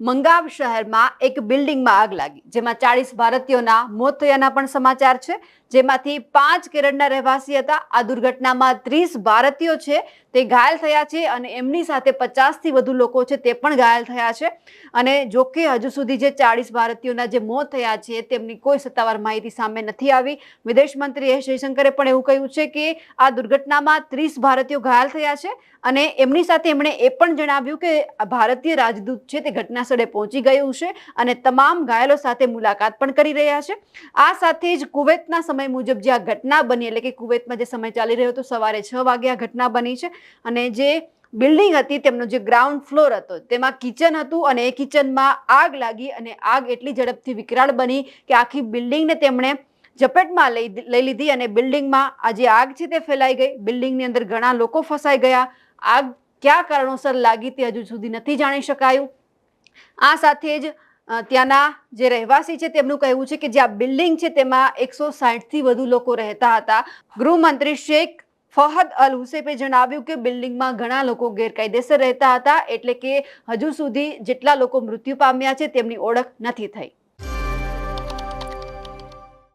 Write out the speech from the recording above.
મંગાવ શહેરમાં એક બિલ્ડિંગમાં આગ લાગી, જેમાં ચાળીસ ભારતીયોના મોત થયાના પણ સમાચાર છે. જેમાંથી પાંચ કેરળના રહેવાસી હતા. આ દુર્ઘટનામાં ત્રીસ ભારતીયો છે, તે ઘાયલ થયા છે અને એમની સાથે પચાસથી વધુ લોકો છે, તે પણ ઘાયલ થયા છે. અને જો કે હજુ સુધી જે ચાળીસ ભારતીયોના જે મોત થયા છે, તેમની કોઈ સત્તાવાર માહિતી સામે નથી આવી. વિદેશ મંત્રી એસ જયશંકરે પણ એવું કહ્યું છે કે આ દુર્ઘટનામાં ત્રીસ ભારતીયો ઘાયલ થયા છે અને એમની સાથે એમણે એ પણ જણાવ્યું કે ભારતીય રાજદૂત છે, તે ઘટના સ્થળે પહોંચી ગયું છે અને તમામ ઘાયલો સાથે મુલાકાત પણ કરી રહ્યા છે. આ સાથે જ કુવૈતના સમય મુજબ જે આ ઘટના બની, એટલે કે કુવૈતમાં જે સમય ચાલી રહ્યો હતો, સવારે છ વાગે આ ઘટના બની છે. અને જે બિલ્ડિંગ હતી, તેમનો જે ગ્રાઉન્ડ ફ્લોર હતો, તેમાં કિચન હતું અને એ કિચનમાં આગ લાગી અને આગ એટલી ઝડપથી વિકરાળ બની કે આખી બિલ્ડિંગને તેમણે ઝપેટમાં લઈ લઈ લીધી અને બિલ્ડિંગમાં આ જે આગ છે તે ફેલાઈ ગઈ. બિલ્ડિંગની અંદર ઘણા લોકો ફસાઈ ગયા. આગ કયા કારણોસર લાગી તે હજુ સુધી નથી જાણી શકાયું. આ સાથે જ ત્યાંના જે રહેવાસી છે તેમનું કહેવું છે કે જે આ બિલ્ડિંગ છે તેમાં એકસો સાઠથી વધુ લોકો રહેતા હતા. ગૃહમંત્રી શેખ ફહદ અલ હુસેફે જણાવ્યું કે બિલ્ડિંગમાં ઘણા લોકો ગેરકાયદેસર રહેતા હતા, એટલે કે હજુ સુધી જેટલા લોકો મૃત્યુ પામ્યા છે તેમની ઓળખ નથી થઈ.